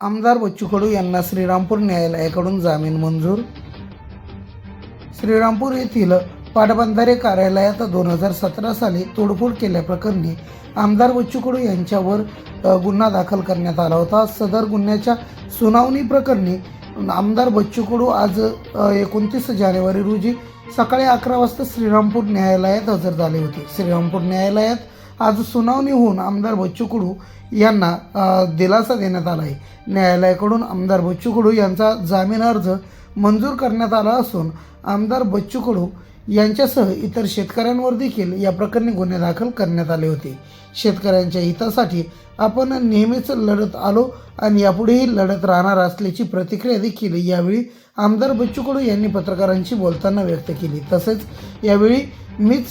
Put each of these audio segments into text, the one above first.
आमदार बच्चू कडू यांना श्रीरामपूर न्यायालयाकडून जामीन मंजूर. श्रीरामपूर येथील पाटबंधारे कार्यालयात दोन हजार सतरा साली तोडफोड केल्याप्रकरणी आमदार बच्चू कडू यांच्यावर गुन्हा दाखल करण्यात आला होता. सदर गुन्ह्याच्या सुनावणी प्रकरणी आमदार बच्चू कडू आज एकोणतीस जानेवारी रोजी सकाळी अकरा वाजता श्रीरामपूर न्यायालयात हजर झाले होते. श्रीरामपूर न्यायालयात आज सुनावणी होऊन आमदार बच्चू कडू यांना दिलासा देण्यात आला आहे न्यायालयाकडून आमदार बच्चू कडू यांचा जामीन अर्ज मंजूर करण्यात आला असून आमदार बच्चू कडू यांच्यासह इतर शेतकऱ्यांवर देखील या प्रकरणी गुन्हे दाखल करण्यात आले होते. शेतकऱ्यांच्या हितासाठी आपण नेहमीच लढत आलो आणि यापुढेही लढत राहणार असल्याची प्रतिक्रिया देखील यावेळी आमदार बच्चू कडू यांनी पत्रकारांशी बोलताना व्यक्त केली. तसेच यावेळी मीच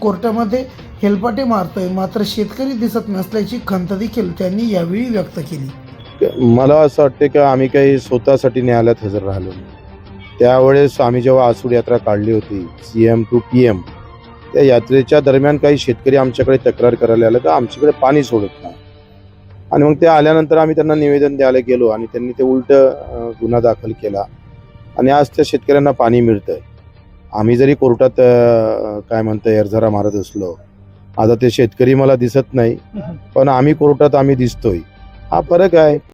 कोर्टामध्ये हेलपाटे मारतोय मात्र शेतकरी दिसत नसल्याची खंत देखील त्यांनी यावेळी व्यक्त केली. मला असं वाटते की आम्ही काही स्वतःसाठी न्यायालयात हजर राहिलो नाही. त्यावेळेस आम्ही जेव्हा आसूड यात्रा काढली होती C M to P M त्या यात्रेच्या दरम्यान काही शेतकरी आमच्याकडे तक्रार करायला आलं का आमच्याकडे पाणी सोडत नाही. आणि मग ते आल्यानंतर आम्ही त्यांना निवेदन द्यायला गेलो आणि त्यांनी ते उलट गुन्हा दाखल केला. आणि आज त्या शेतकऱ्यांना पाणी मिळतंय. आम्ही जरी कोर्टात काय म्हणतं एरझारा मारत असलो आता ते शेतकरी मला दिसत नाही पण आम्ही कोर्टात आम्ही दिसतोय. हा फरक आहे.